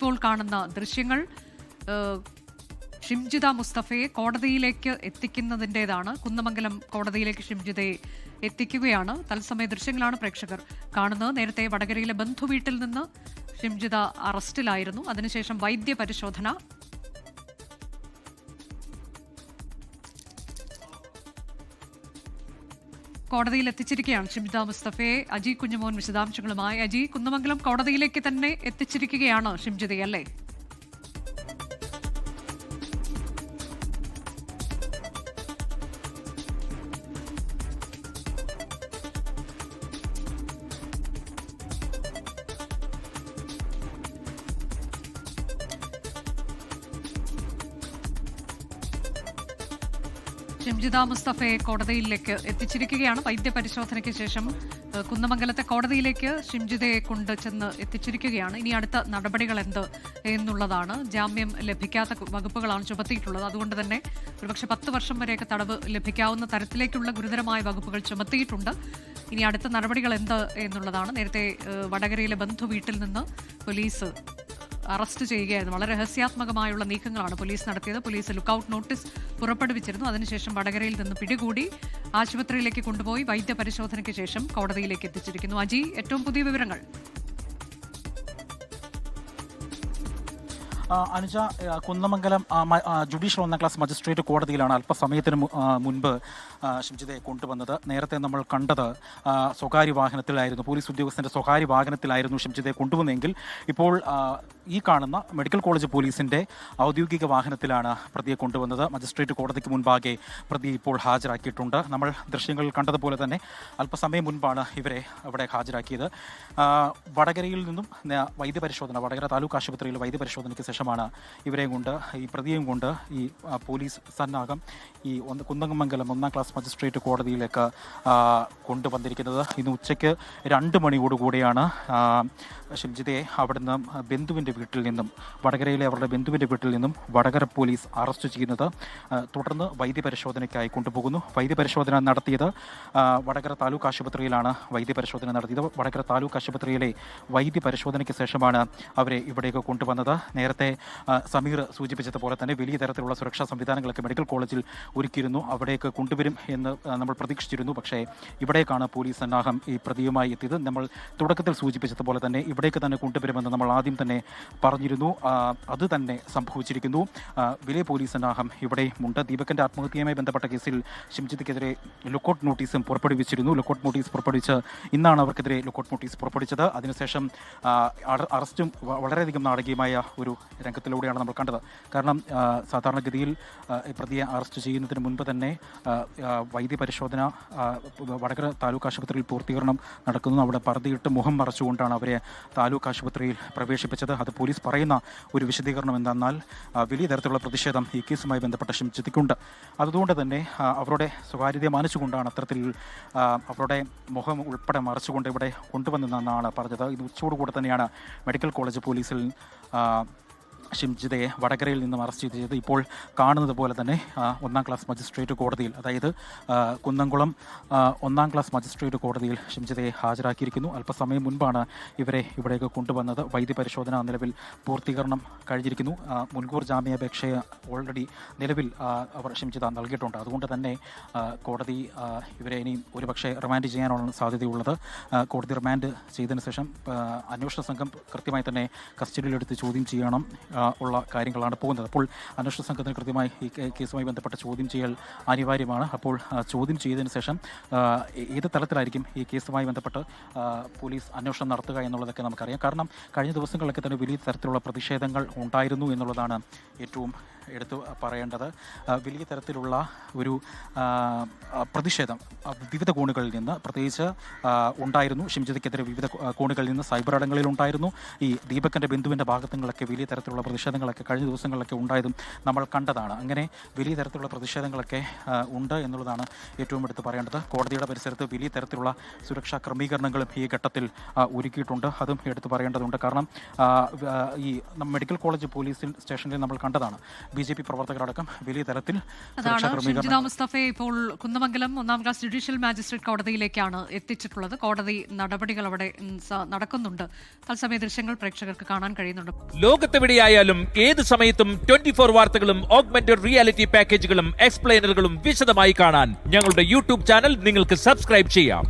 ഇപ്പോൾ കാണുന്ന ദൃശ്യങ്ങൾ ഷിംജിത മുസ്തഫയെ കോടതിയിലേക്ക് എത്തിക്കുന്നതിന്റെതാണ്. കുന്നമംഗലം കോടതിയിലേക്ക് ഷിംജിതയെ എത്തിക്കുകയാണ്. തത്സമയ ദൃശ്യങ്ങളാണ് പ്രേക്ഷകർ കാണുന്നത്. നേരത്തെ വടകരയിലെ ബന്ധുവീട്ടിൽ നിന്ന് ഷിംജിത അറസ്റ്റിലായിരുന്നു. അതിനുശേഷം വൈദ്യ പരിശോധന കോടതിയിൽ എത്തിച്ചിരിക്കുകയാണ്. ഷിബിത മുസ്തഫയെ അജി കുഞ്ഞുമോൻ വിശദാംശങ്ങളുമായി. അജി കുന്നമംഗലം കോടതിയിലേക്ക് തന്നെ എത്തിച്ചിരിക്കുകയാണ് ഷിംജിതയെ അല്ലേ മുസ്തഫയെ കോടതിയിലേക്ക് എത്തിച്ചിരിക്കുകയാണ്. വൈദ്യപരിശോധനയ്ക്ക് ശേഷം കുന്നമംഗലത്തെ കോടതിയിലേക്ക് ഷിംജിതയെ കൊണ്ട് ചെന്ന് എത്തിച്ചിരിക്കുകയാണ്. ഇനി അടുത്ത നടപടികൾ എന്ത് എന്നുള്ളതാണ് ജാമ്യം ലഭിക്കാത്ത വകുപ്പുകളാണ് ചുമത്തിയിട്ടുള്ളത്. അതുകൊണ്ട് തന്നെ ഒരുപക്ഷെ പത്ത് വർഷം വരെയൊക്കെ തടവ് ലഭിക്കാവുന്ന തരത്തിലേക്കുള്ള ഗുരുതരമായ വകുപ്പുകൾ ചുമത്തിയിട്ടുണ്ട്. ഇനി അടുത്ത നടപടികൾ എന്ത് എന്നുള്ളതാണ്. നേരത്തെ വടകരയിലെ ബന്ധു വീട്ടിൽ നിന്ന് പോലീസ് അറസ്റ്റ് ചെയ്യുകയായിരുന്നു. വളരെ രഹസ്യാത്മകമായുള്ള നീക്കങ്ങളാണ് പോലീസ് നടത്തിയത്. പോലീസ് ലുക്കൌട്ട് നോട്ടീസ് പുറപ്പെടുവിച്ചിരുന്നു. അതിനുശേഷം വടകരയിൽ നിന്ന് പിടികൂടി ആശുപത്രിയിലേക്ക് കൊണ്ടുപോയി വൈദ്യപരിശോധനയ്ക്ക് ശേഷം കോടതിയിലേക്ക് എത്തിച്ചിരിക്കുന്നു. അജി ഏറ്റവും പുതിയ വിവരങ്ങൾ. അനുജ കുന്നമംഗലം ജുഡീഷ്യൽ ഒന്നാം ക്ലാസ് മജിസ്ട്രേറ്റ് കോടതിയിലാണ് അല്പസമയത്തിന് മുൻപ് ആ, ഷിംജിതയെ കൊണ്ടുവന്നത്. നേരത്തെ നമ്മൾ കണ്ടത് സ്വകാര്യ വാഹനത്തിലായിരുന്നു പോലീസ് ഉദ്യോഗസ്ഥന്റെ സ്വകാര്യ വാഹനത്തിലായിരുന്നു ഷിംജിതെ കൊണ്ടുവന്നെങ്കിൽ ഇപ്പോൾ ഈ കാണുന്ന മെഡിക്കൽ കോളേജ് പോലീസിന്റെ ഔദ്യോഗിക വാഹനത്തിലാണ് പ്രതിയെ കൊണ്ടുവന്നത്. മജിസ്ട്രേറ്റ് കോടതിക്ക് മുൻപാകെ പ്രതി ഇപ്പോൾ ഹാജരാക്കിയിട്ടുണ്ട്. നമ്മൾ ദൃശ്യങ്ങൾ കണ്ടതുപോലെ തന്നെ അല്പസമയം മുൻപാണ് ഇവരെ അവിടെ ഹാജരാക്കിയത്. വടകരയിൽ നിന്നും വൈദ്യപരിശോധന വടകര താലൂക്ക് ആശുപത്രിയിൽ വൈദ്യപരിശോധനയ്ക്ക് ശേഷമാണ് ഇവരെയും കൊണ്ട് ഈ പ്രതിയെയും കൊണ്ട് ഈ പോലീസ് സന്നാഹം ഈ കുന്നമംഗലം ഒന്നാം ക്ലാസ് മജിസ്ട്രേറ്റ് കോടതിയിലേക്ക് കൊണ്ടുവന്നിരിക്കുന്നത്. ഇന്ന് ഉച്ചയ്ക്ക് രണ്ട് മണിയോടുകൂടിയാണ് ഷിംജിതയെ അവിടുന്ന് ബന്ധുവിന്റെ വീട്ടിൽ നിന്നും വടകരയിലെ അവരുടെ ബന്ധുവിന്റെ വീട്ടിൽ നിന്നും വടകര പോലീസ് അറസ്റ്റ് ചെയ്യുന്നത് തുടർന്ന് വൈദ്യപരിശോധനയ്ക്കായി കൊണ്ടുപോകുന്നു. വൈദ്യപരിശോധന നടത്തിയത് വടകര താലൂക്ക് ആശുപത്രിയിലാണ് വൈദ്യപരിശോധന നടത്തിയത്. വടകര താലൂക്ക് ആശുപത്രിയിലെ വൈദ്യപരിശോധനയ്ക്ക് ശേഷമാണ് അവരെ ഇവിടേക്ക് കൊണ്ടുവന്നത്. നേരത്തെ സമീർ സൂചിപ്പിച്ചതുപോലെ തന്നെ വലിയ തരത്തിലുള്ള സുരക്ഷാ സംവിധാനങ്ങളൊക്കെ മെഡിക്കൽ കോളേജിൽ ഒരുക്കിയിരുന്നു. അവിടേക്ക് കൊണ്ടുവരും എന്ന് നമ്മൾ പ്രതീക്ഷിച്ചിരുന്നു. പക്ഷേ ഇവിടേക്കാണ് പോലീസ് സന്നാഹം ഈ പ്രതിയുമായി എത്തിയത്. നമ്മൾ തുടക്കത്തിൽ സൂചിപ്പിച്ചതുപോലെ തന്നെ ഇവിടേക്ക് തന്നെ കൊണ്ടുവരുമെന്ന് നമ്മൾ ആദ്യം തന്നെ പറഞ്ഞിരുന്നു. അത് തന്നെ സംഭവിച്ചിരിക്കുന്നു. വലിയ പോലീസ് സന്നാഹം ഇവിടെയുമുണ്ട് ദീപകന്റെ ആത്മഹത്യയുമായി ബന്ധപ്പെട്ട കേസിൽ ഷിംജിത്തിക്കെതിരെ ലുക്കൌട്ട് നോട്ടീസും പുറപ്പെടുവിച്ചിരുന്നു. ലുക്കൌട്ട് നോട്ടീസ് പുറപ്പെടുവിച്ച് ഇന്നാണ് അവർക്കെതിരെ ലുക്കൌട്ട് നോട്ടീസ് പുറപ്പെടുവിച്ചത്. അതിനുശേഷം അറസ്റ്റും വളരെയധികം നാടകീയമായ ഒരു രംഗത്തിലൂടെയാണ് നമ്മൾ കണ്ടത്. കാരണം സാധാരണഗതിയിൽ പ്രതിയെ അറസ്റ്റ് ചെയ്യുന്നതിന് മുൻപ് തന്നെ ആ, പരിശോധന വടകര താലൂക്ക് ആശുപത്രിയിൽ പൂർത്തീകരണം നടക്കുന്നു. അവിടെ പറതിയിട്ട് മുഖം മറച്ചുകൊണ്ടാണ് അവരെ താലൂക്ക് ആശുപത്രിയിൽ പ്രവേശിപ്പിച്ചത്. അത് പോലീസ് പറയുന്ന ഒരു വിശദീകരണം എന്തെന്നാൽ വലിയ തരത്തിലുള്ള പ്രതിഷേധം ഈ കേസുമായി ബന്ധപ്പെട്ട ഷിംജിത്തിക്കുണ്ട് അതുകൊണ്ട് തന്നെ അവരുടെ സ്വകാര്യത മാനിച്ചുകൊണ്ടാണ് അത്തരത്തിൽ അവരുടെ മുഖം ഉൾപ്പെടെ മറച്ചുകൊണ്ട് ഇവിടെ കൊണ്ടുവന്നതെന്നാണ് പറഞ്ഞത്. ഇത് ഉച്ചയോടുകൂടെ തന്നെയാണ് മെഡിക്കൽ കോളേജ് പോലീസിൽ ഷിംജിതയെ വടകരയിൽ നിന്നും അറസ്റ്റ് ചെയ്ത് ഇപ്പോൾ കാണുന്നത് പോലെ തന്നെ ഒന്നാം ക്ലാസ് മജിസ്ട്രേറ്റ് കോടതിയിൽ അതായത് കുന്നംകുളം ഒന്നാം ക്ലാസ് മജിസ്ട്രേറ്റ് കോടതിയിൽ ഷിംജിതയെ ഹാജരാക്കിയിരിക്കുന്നു. അല്പസമയം മുൻപാണ് ഇവരെ ഇവിടേക്ക് കൊണ്ടുവന്നത്. വൈദ്യ വൈദ്യപരിശോധന നിലവിൽ പൂർത്തീകരണം കഴിഞ്ഞിരിക്കുന്നു. മുൻകൂർ ജാമ്യാപേക്ഷ ഓൾറെഡി നിലവിൽ അവർ ഷിംജിത നൽകിയിട്ടുണ്ട്. അതുകൊണ്ട് തന്നെ കോടതി ഇവരെ ഇനിയും ഒരുപക്ഷെ റിമാൻഡ് ചെയ്യാനുള്ള സാധ്യതയുള്ളത്. കോടതി റിമാൻഡ് ചെയ്തതിന് ശേഷം അന്വേഷണ സംഘം കൃത്യമായി തന്നെ കസ്റ്റഡിയിലെടുത്ത് ചോദ്യം ചെയ്യണം. ഉള്ള കാര്യങ്ങളാണ് പോകുന്നത്. അപ്പോൾ അന്വേഷണ സംഘത്തിന് കൃത്യമായി ഈ കേസുമായി ബന്ധപ്പെട്ട ചോദ്യം ചെയ്യൽ അനിവാര്യമാണ്. അപ്പോൾ ചോദ്യം ചെയ്തതിന് ശേഷം ഏത് തലത്തിലായിരിക്കും ഈ കേസുമായി ബന്ധപ്പെട്ട് പോലീസ് അന്വേഷണം നടത്തുക എന്നുള്ളതൊക്കെ നമുക്കറിയാം. കാരണം കഴിഞ്ഞ ദിവസങ്ങളിലൊക്കെ തന്നെ വലിയ തരത്തിലുള്ള പ്രതിഷേധങ്ങൾ ഉണ്ടായിരുന്നു എന്നുള്ളതാണ് ഏറ്റവും എടുത്തു പറയേണ്ടത്. വലിയ തരത്തിലുള്ള ഒരു പ്രതിഷേധം വിവിധ കോണുകളിൽ നിന്ന് പ്രത്യേകിച്ച് ഉണ്ടായിരുന്നു. ഷിംജിതയ്ക്കെതിരെ വിവിധ കോണുകളിൽ നിന്ന് സൈബർ ഇടങ്ങളിൽ ഉണ്ടായിരുന്നു. ഈ ദീപകന്റെ ഭാഗത്തു ഭാഗത്തുനിന്നൊക്കെ വലിയ തരത്തിലുള്ള പ്രതിഷേധങ്ങളൊക്കെ കഴിഞ്ഞ ദിവസങ്ങളിലൊക്കെ ഉണ്ടായതും നമ്മൾ കണ്ടതാണ്. അങ്ങനെ വലിയ തരത്തിലുള്ള പ്രതിഷേധങ്ങളൊക്കെ ഉണ്ട് എന്നുള്ളതാണ് ഏറ്റവും എടുത്ത് പറയേണ്ടത്. കോടതിയുടെ പരിസരത്ത് വലിയ തരത്തിലുള്ള സുരക്ഷാ ക്രമീകരണങ്ങളും ഈ ഘട്ടത്തിൽ ഒരുക്കിയിട്ടുണ്ട്. അതും എടുത്തു പറയേണ്ടതുണ്ട്. കാരണം ഈ മെഡിക്കൽ കോളേജ് പോലീസിൽ സ്റ്റേഷനിൽ നമ്മൾ കണ്ടതാണ്. ബി ജെ പി പ്രവർത്തകരടക്കം വലിയ തരത്തിൽ അതാണ് ഇപ്പോൾ കുന്നമംഗലം ഒന്നാം ക്ലാസ് ജുഡീഷ്യൽ മാജിസ്ട്രേറ്റ് കോടതിയിലേക്കാണ് എത്തിച്ചിട്ടുള്ളത്. കോടതി നടപടികൾ അവിടെ നടക്കുന്നുണ്ട്. തത്സമയ ദൃശ്യങ്ങൾ പ്രേക്ഷകർക്ക് കാണാൻ കഴിയുന്നുണ്ട്. ലോകത്തെവിടെയായാലും ഏത് സമയത്തും ട്വന്റി ഫോർ വാർത്തകളും ഓഗ്മെന്റഡ് റിയാലിറ്റി പാക്കേജുകളും എക്സ്പ്ലെയിനറുകളും വിശദമായി കാണാൻ ഞങ്ങളുടെ യൂട്യൂബ് ചാനൽ നിങ്ങൾക്ക് സബ്സ്ക്രൈബ് ചെയ്യാം.